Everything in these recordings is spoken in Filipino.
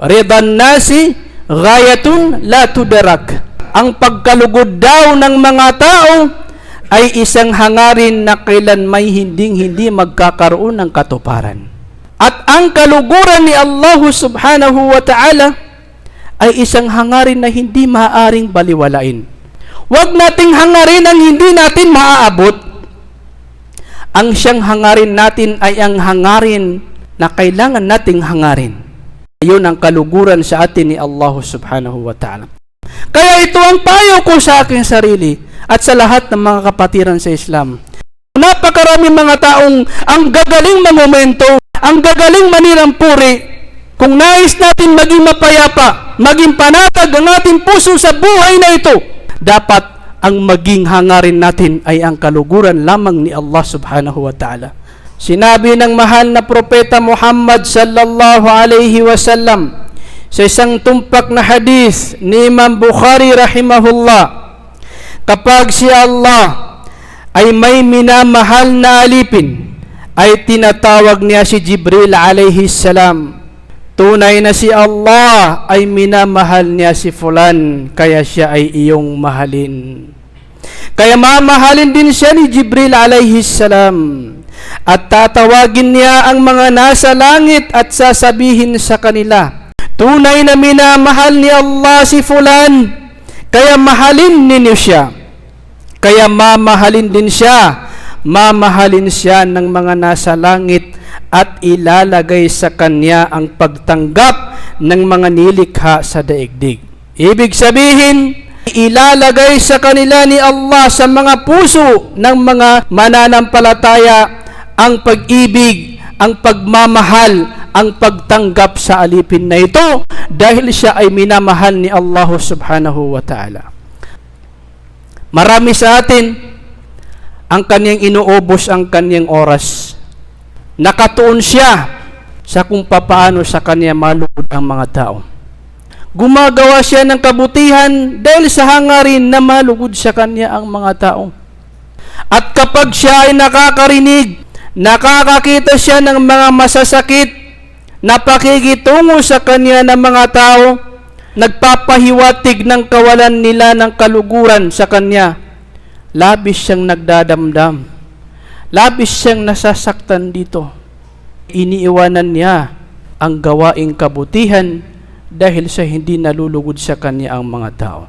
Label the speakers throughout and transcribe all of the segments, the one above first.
Speaker 1: Ridan nasi ghayatun la tudarak. Ang pagkalugod daw ng mga tao ay isang hangarin na kailan may hinding-hindi magkakaroon ng katuparan. At ang kaluguran ni Allah subhanahu wa ta'ala ay isang hangarin na hindi maaaring baliwalain. Huwag nating hangarin ang hindi natin maaabot. Ang siyang hangarin natin ay ang hangarin na kailangan nating hangarin. Yun ang kaluguran sa atin ni Allah subhanahu wa ta'ala. Kaya ito ang payo ko sa aking sarili at sa lahat ng mga kapatiran sa Islam. Napakarami mga taong ang gagaling momento, ang gagaling manirang puri. Kung nais natin maging mapayapa, maging panatag ang ating puso sa buhay na ito, dapat ang maging hangarin natin ay ang kaluguran lamang ni Allah subhanahu wa ta'ala. Sinabi ng mahal na propeta Muhammad sallallahu alaihi wasallam sa isang tumpak na hadith ni Imam Bukhari rahimahullah kapag si Allah ay may minamahal na alipin ay tinatawag niya si Jibril alaihi salam. Tunay na si Allah ay minamahal niya si fulan kaya siya ay iyong mahalin. Kaya mamahalin din siya ni Jibril alaihi salam at tatawagin niya ang mga nasa langit at sasabihin sa kanila, Tunay na minamahal ni Allah si fulan, kaya mahalin ninyo siya. Kaya mamahalin din siya, mamahalin siya ng mga nasa langit at ilalagay sa kanya ang pagtanggap ng mga nilikha sa daigdig. Ibig sabihin, ilalagay sa kanila ni Allah sa mga puso ng mga mananampalataya ang pag-ibig, ang pagmamahal, ang pagtanggap sa alipin na ito dahil siya ay minamahal ni Allah subhanahu wa ta'ala. Marami sa atin ang kanyang inuubos ang kanyang oras. Nakatuon siya sa kung papaano sa kanya malugod ang mga tao. Gumagawa siya ng kabutihan dahil sa hangarin na malugod sa kanya ang mga tao. At kapag siya ay nakakarinig nakakakita siya ng mga masasakit na pakikitungo sa kanya ng mga tao, nagpapahiwatig ng kawalan nila ng kaluguran sa kanya. Labis siyang nagdadamdam. Labis siyang nasasaktan dito. Iniiwanan niya ang gawaing kabutihan dahil sa hindi nalulugod sa kanya ang mga tao.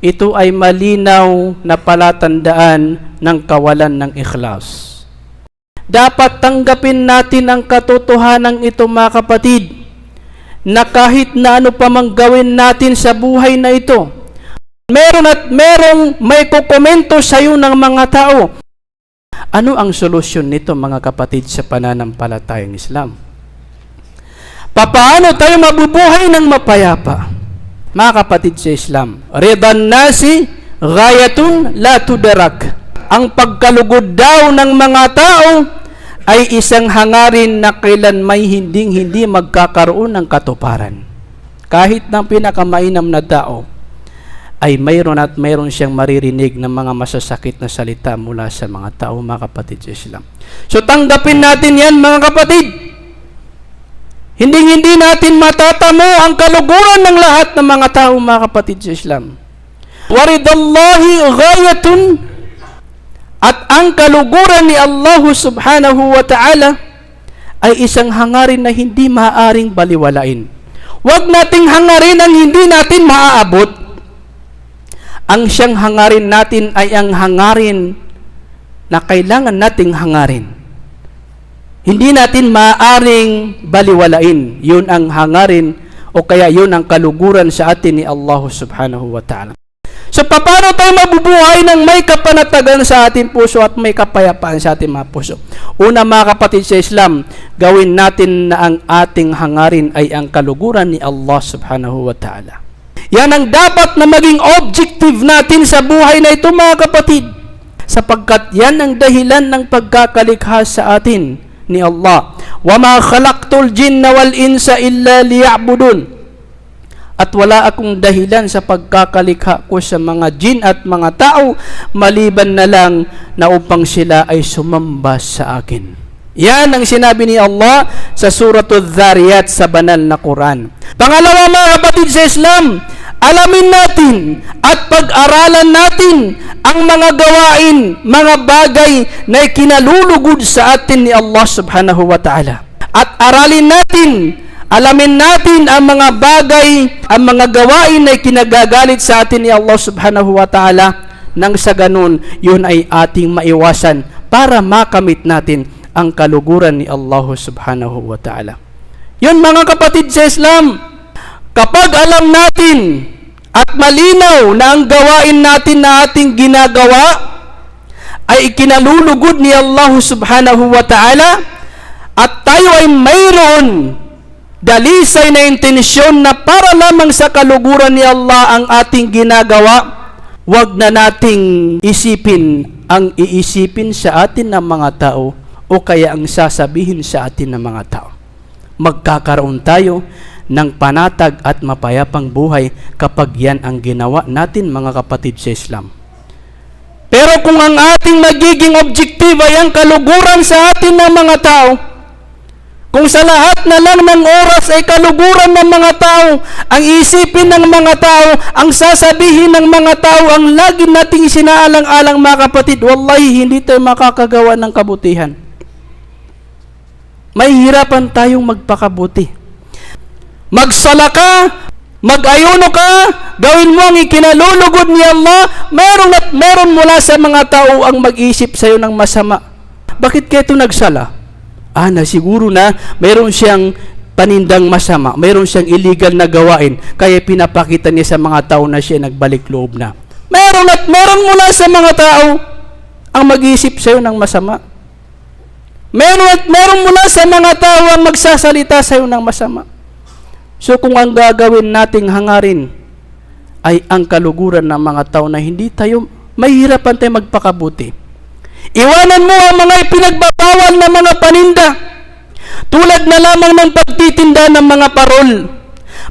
Speaker 1: Ito ay malinaw na palatandaan ng kawalan ng ikhlas. Dapat tanggapin natin ang katotohanan ito mga kapatid na kahit na ano pa mang gawin natin sa buhay na ito, meron at merong may kukomento sa iyo ng mga tao. Ano ang solusyon nito mga kapatid sa pananampalatayang Islam? Papaano tayo mabubuhay ng mapayapa? Mga kapatid sa Islam, Ridan nasi ghayatun la tudarak. Ang pagkalugod daw ng mga tao ay isang hangarin na kailan may hinding hindi magkakaroon ng katuparan. Kahit ng pinakamainam na tao, ay mayroon at mayroon siyang maririnig ng mga masasakit na salita mula sa mga tao, mga kapatid sa Islam. So tanggapin natin yan, mga kapatid. Hindi hindi natin matatamo ang kaluguran ng lahat ng mga tao, mga kapatid sa Islam. Waridallahi ghayatun at ang kaluguran ni Allah subhanahu wa ta'ala ay isang hangarin na hindi maaaring baliwalain. Huwag nating hangarin ang hindi natin maaabot. Ang siyang hangarin natin ay ang hangarin na kailangan nating hangarin. Hindi natin maaaring baliwalain. Yun ang hangarin o kaya yun ang kaluguran sa atin ni Allah subhanahu wa ta'ala. So, paano tayo mabubuhay ng may kapanatagan sa ating puso at may kapayapaan sa ating mga puso? Una mga kapatid sa Islam, gawin natin na ang ating hangarin ay ang kaluguran ni Allah subhanahu wa ta'ala. Yan ang dapat na maging objective natin sa buhay na ito mga kapatid. Sapagkat yan ang dahilan ng pagkakalikha sa atin ni Allah. وَمَا خَلَقْتُ الْجِنَّ وَالْإِنسَ إِلَّا لِيَعْبُدُونَ at wala akong dahilan sa pagkakalikha ko sa mga jin at mga tao maliban na lang na upang sila ay sumamba sa akin. Yan ang sinabi ni Allah sa Suratul Dhariyat sa banal na Quran. Pangalawa mga kapatid sa Islam, alamin natin at pag-aralan natin ang mga gawain, mga bagay na kinalulugod sa atin ni Allah subhanahu wa ta'ala. At aralin natin, alamin natin ang mga bagay, ang mga gawain na kinagagalit sa atin ni Allah subhanahu wa ta'ala nang sa ganun, yun ay ating maiwasan para makamit natin ang kaluguran ni Allah subhanahu wa ta'ala. Yun mga kapatid sa Islam, kapag alam natin at malinaw na ang gawain natin na ating ginagawa ay ikinalulugod ni Allah subhanahu wa ta'ala at tayo ay mayroon dalisay na intensyon na para lamang sa kaluguran ni Allah ang ating ginagawa, wag na nating isipin ang iisipin sa atin ng mga tao o kaya ang sasabihin sa atin ng mga tao. Magkakaroon tayo ng panatag at mapayapang buhay kapag yan ang ginawa natin mga kapatid sa Islam. Pero kung ang ating magiging objective ay ang kaluguran sa atin ng mga tao, kung sa lahat na lang ng oras ay kaluguran ng mga tao, ang isipin ng mga tao, ang sasabihin ng mga tao, ang lagi nating sinaalang-alang mga kapatid, wallahi hindi tayo makakagawa ng kabutihan. May hirapan tayong magpakabuti. Magsala ka, mag-ayuno ka, gawin mo ang ikinalulugod ni Allah, meron at meron mula sa mga tao ang mag-isip sa iyo ng masama. Bakit kaya ito nagsala? Ah, na siguro na meron siyang panindang masama, meron siyang illegal na gawain, kaya pinapakita niya sa mga tao na siya nagbalik loob na. Meron at meron mula sa mga tao ang mag-isip sa iyo ng masama. Meron at meron mula sa mga tao ang magsasalita sa iyo ng masama. So kung ang gagawin nating hangarin ay ang kaluguran ng mga tao na hindi tayo, mahirapan tayo magpakabuti. Iwanan mo ang mga ipinagbabawal na mga paninda. Tulad na lamang ng pagtitinda ng mga parol.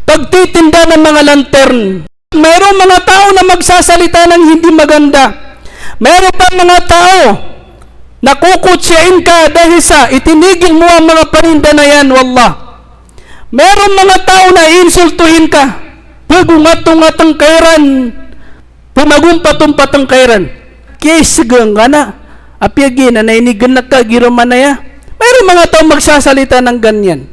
Speaker 1: Pagtitinda ng mga lantern. Mayroong mga tao na magsasalita ng hindi maganda. Mayroon pa mga tao na kukutsyain ka dahil sa itinigil mo ang mga paninda na yan, wallah. Meron mga tao na insultuhin ka. Pagungat-ungatang kairan. Pumagumpat-umpat ang kairan. Kesigang ka na. Apyagi na nainigan na ka, giroman na ya. Mayroon mga tao magsasalita ng ganyan.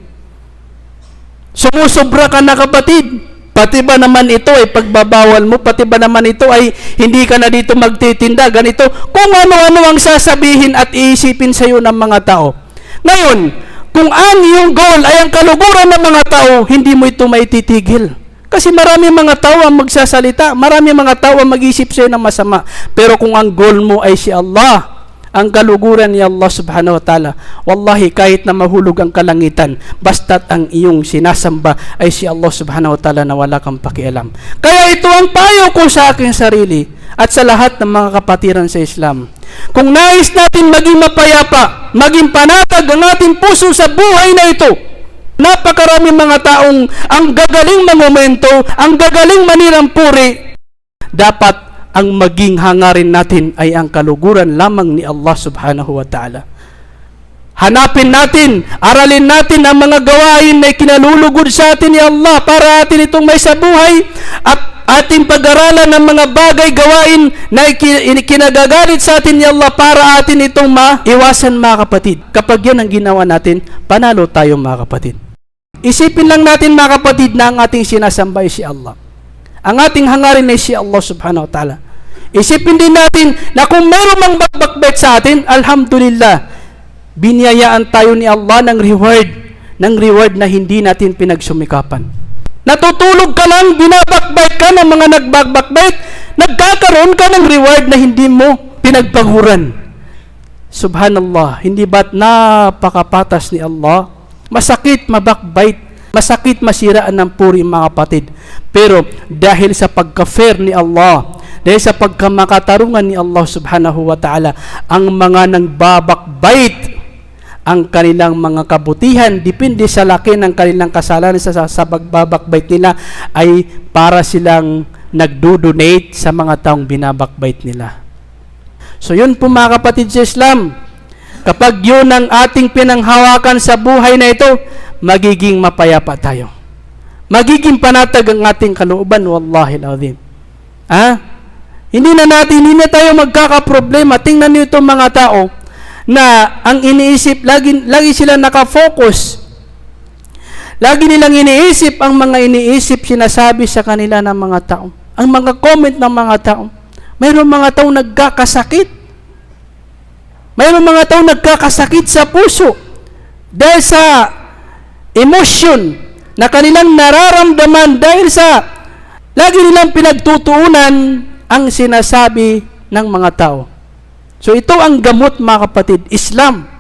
Speaker 1: Sumusobra ka na kapatid. Pati ba naman ito ay pagbabawal mo? Pati ba naman ito ay hindi ka na dito magtitinda? Ganito. Kung ano-ano ang sasabihin at iisipin sa iyo ng mga tao. Ngayon, kung ang iyong goal ay ang kaluguran ng mga tao, hindi mo ito maititigil. Kasi marami mga tao ang magsasalita, marami mga tao ang mag-isip sa iyo ng masama. Pero kung ang goal mo ay si Allah, ang kaluguran ni Allah subhanahu wa ta'ala, wallahi kahit na mahulog ang kalangitan, basta't ang iyong sinasamba ay si Allah subhanahu wa ta'ala na wala kang pakialam. Kaya ito ang payo ko sa aking sarili at sa lahat ng mga kapatiran sa Islam. Kung nais natin maging mapayapa, maging panatag ang ating puso sa buhay na ito, napakarami mga taong ang gagaling momento, ang gagaling manirang puri, dapat ang maging hangarin natin ay ang kaluguran lamang ni Allah subhanahu wa ta'ala. Hanapin natin, aralin natin ang mga gawain na kinalulugod sa atin ni Allah para atin itong may sa buhay at ating pag-aralan ng mga bagay gawain na kinagagalit sa atin ni Allah para atin itong maiwasan mga kapatid. Kapag yan ang ginawa natin, panalo tayo mga kapatid. Isipin lang natin mga kapatid na ang ating sinasambay si Allah. Ang ating hangarin ay si Allah subhanahu wa ta'ala. Isipin din natin na kung meron mang bagbakbet sa atin, alhamdulillah, biniyayaan tayo ni Allah ng reward, ng reward na hindi natin pinagsumikapan. Natutulog ka lang, binabakbait ka ng mga nagbakbakbait, nagkakaroon ka ng reward na hindi mo pinagpaguran. Subhanallah, hindi ba't napakapatas ni Allah? Masakit mabakbait, masakit masiraan ng puri mga kapatid. Pero dahil sa pagka-fair ni Allah, dahil sa pagkamakatarungan ni Allah subhanahu wa ta'ala, ang mga nangbabakbait ang kanilang mga kabutihan, depende sa laki ng kanilang kasalanan sa, sa pagbabakbait nila, ay para silang nagdo-donate sa mga taong binabakbait nila. So yun po mga kapatid sa Islam, Kapag yun ang ating pinanghawakan sa buhay na ito, magiging mapayapa tayo. Magiging panatag ang ating kalooban, wallahi azim. Ha? Hindi na natin, hindi na tayo magkakaproblema. Tingnan niyo itong mga tao na ang iniisip, lagi, lagi sila nakafocus. Lagi nilang iniisip ang mga iniisip sinasabi sa kanila ng mga tao. Ang mga comment ng mga tao. Mayroong mga tao nagkakasakit. Mayroong mga tao nagkakasakit sa puso dahil sa emotion na kanilang nararamdaman dahil sa lagi nilang pinagtutuunan ang sinasabi ng mga tao. So ito ang gamot mga kapatid, Islam.